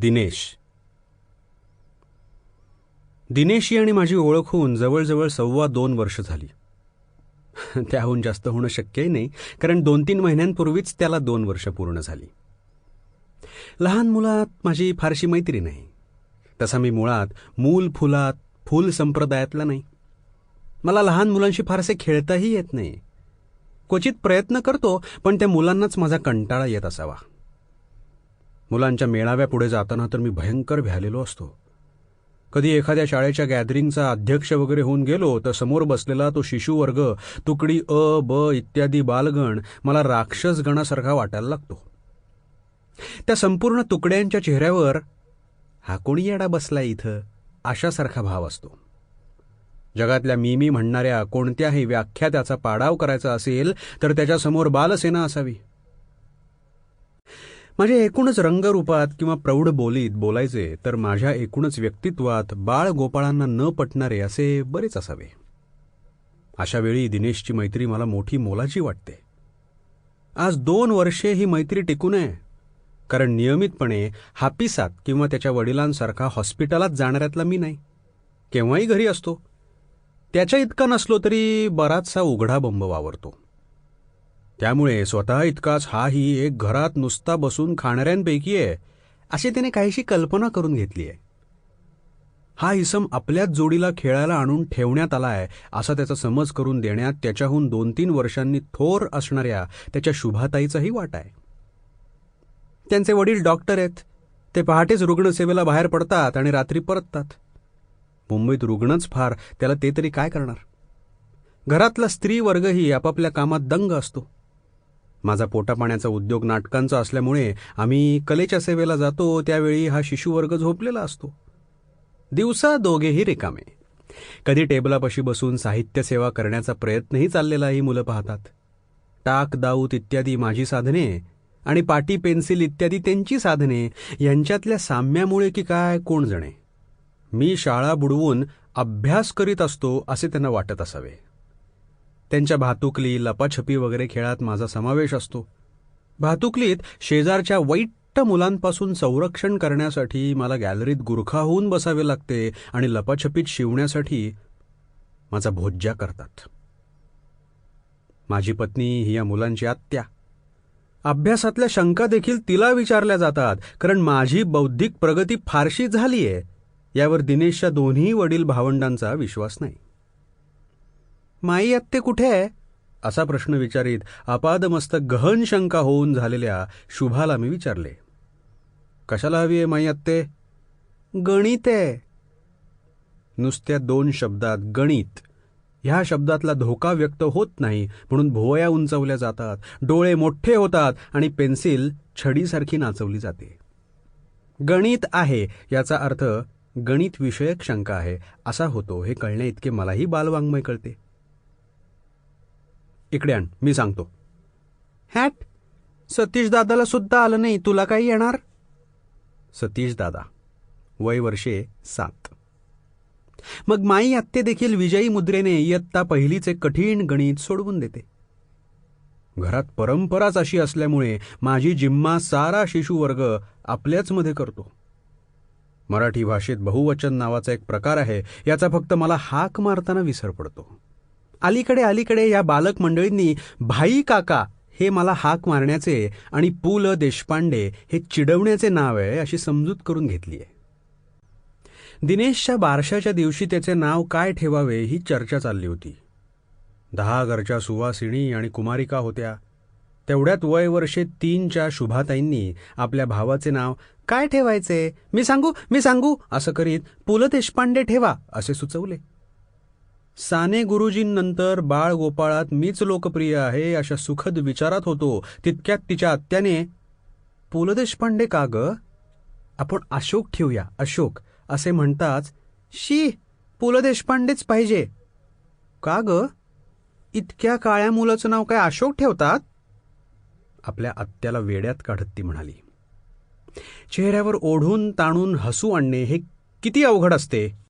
दिनेश. दिनेशी आणि माझी ओळख होऊन जवळजवळ सव्वा दोन वर्ष झाली. त्याहून जास्त होणं शक्यही नाही कारण दोन तीन महिन्यांपूर्वीच त्याला दोन वर्ष पूर्ण झाली. लहान मुलात माझी फारशी मैत्री नाही. तसा मी मुळात मूल फुलात फुल संप्रदायातला नाही. मला लहान मुलांशी फारसे खेळताही येत नाही. क्वचित प्रयत्न करतो पण त्या मुलांनाच माझा कंटाळा येत असावा. मुलांच्या मेळाव्यापुढे जाताना तर मी भयंकर भ्यालेलो असतो. कधी एखाद्या शाळेच्या गॅदरिंगचा अध्यक्ष वगैरे होऊन गेलो तर समोर बसलेला तो शिशुवर्ग तुकडी अ ब इत्यादी बालगण मला राक्षस गणासारखा वाटायला लागतो. त्या संपूर्ण तुकड्यांच्या चेहऱ्यावर हा कोणी येडा बसला इथं? अशासारखा भाव असतो. जगातल्या मिमी म्हणणाऱ्या कोणत्याही व्याख्या त्याचा पाडाव करायचा असेल तर त्याच्यासमोर बालसेना असावी. माझ्या एकूणच रंगरूपात किंवा प्रौढ बोलीत बोलायचे तर माझ्या एकूणच व्यक्तित्वात बाळ गोपाळांना न पटणारे असे बरेच असावे. अशा वेळी दिनेशची मैत्री मला मोठी मोलाची वाटते. आज दोन वर्षे ही मैत्री टिकू नये कारण नियमितपणे हापिसात किंवा त्याच्या वडिलांसारखा हॉस्पिटलात जाणाऱ्यातला मी नाही. केव्हाही घरी असतो. त्याच्या इतका नसलो तरी बराचसा उघडा बंब वावरतो. त्यामुळे स्वतः इतकाच हाही एक घरात नुसता बसून खाणाऱ्यांपैकी आहे अशी त्याने काहीशी कल्पना करून घेतली आहे. हा इसम आपल्याच जोडीला खेळायला आणून ठेवण्यात आला आहे असा त्याचा समज करून देण्यात त्याच्याहून दोन तीन वर्षांनी थोर असणाऱ्या त्याच्या शुभाताईचाही वाटा आहे. त्यांचे वडील डॉक्टर आहेत ते पहाटेच रुग्णसेवेला बाहेर पडतात आणि रात्री परततात. मुंबईत रुग्णच फार त्याला ते तरी काय करणार? घरातला स्त्री वर्गही आपापल्या कामात दंग असतो. माझा पोटापाण्याचा उद्योग नाटकांचा असल्यामुळे आम्ही कलेच्या सेवेला जातो त्यावेळी हा शिशुवर्ग झोपलेला असतो. दिवसा दोघेही रिकामे. कधी टेबलापाशी बसून साहित्य सेवा करण्याचा प्रयत्नही चाललेला ही मुलं पाहतात. टाक दाऊत इत्यादी माझी साधने आणि पाटी पेन्सिल इत्यादी त्यांची साधने यांच्यातल्या साम्यामुळे की काय कोण जणे. मी शाळा बुडवून अभ्यास करीत असतो असे त्यांना वाटत असावे. त्यांच्या भातुकली लपाछपी वगैरे खेळात माझा समावेश असतो. भातुकलीत शेजारच्या वाईट मुलांपासून संरक्षण करण्यासाठी मला गॅलरीत गुरखा होऊन बसावे लागते आणि लपाछपीत शिवण्यासाठी माझा भोज्या करतात. माझी पत्नी ही या मुलांची आत्या. अभ्यासातल्या शंका देखील तिला विचारल्या जातात कारण माझी बौद्धिक प्रगती फारशी झाली आहे यावर दिनेशच्या दोन्ही वडील भावंडांचा विश्वास नाही. माई आत्ते कुठे आहे? असा प्रश्न विचारित अपादमस्तक गहन शंका होऊन झालेल्या शुभाला मी विचारले. कशाला हवी आहे माई आत्ते? गणित आहे. नुसत्या दोन शब्दात गणित. ह्या शब्दातला धोका व्यक्त होत नाही म्हणून भुवया उंचवल्या जातात डोळे मोठे होतात आणि पेन्सिल छडीसारखी नाचवली जाते. गणित आहे याचा अर्थ गणित विषयक शंका आहे असा होतो हे कळणे इतके मलाही बालवाङ्मय कळते. इकडे आण मी सांगतो. हॅट सतीश दादाला सुद्धा आलं नाही तुला काही येणार? सतीश दादा वय वर्षे सात. मग माई आत्ते देखील विजयी मुद्रेने इयत्ता पहिलीचे कठीण गणित सोडवून देते. घरात परंपराच अशी असल्यामुळे माझी जिम्मा सारा शिशुवर्ग आपल्याच मध्ये करतो. मराठी भाषेत बहुवचन नावाचा एक प्रकार आहे याचा फक्त मला हाक मारताना विसर पडतो. अलीकडे अलीकडे या बालक मंडळींनी भाई काका हे मला हाक मारण्याचे आणि पु ल देशपांडे हे चिडवण्याचे नाव आहे अशी समजूत करून घेतली आहे. दिनेशच्या बारशाच्या दिवशी त्याचे नाव काय ठेवावे ही चर्चा चालली होती. दहा घरच्या सुवासिनी आणि कुमारिका होत्या. तेवढ्यात वय वर्षे तीनच्या शुभाताईंनी आपल्या भावाचे नाव काय ठेवायचे? मी सांगू मी सांगू असं करीत पु ल देशपांडे ठेवा असे सुचवले. साने गुरुजींनंतर बाळ गोपाळात मीच लोकप्रिय आहे अशा सुखद विचारात होतो. तितक्यात तिच्या आत्याने पु ल देशपांडे का ग? आपण अशोक ठेवूया अशोक असे म्हणताच शी पु ल देशपांडेच पाहिजे. का ग? इतक्या काळ्या मुलाचं नाव काय अशोक ठेवतात? आपल्या आत्याला वेड्यात काढत ती म्हणाली. चेहऱ्यावर ओढून ताणून हसू आणणे हे किती अवघड असते.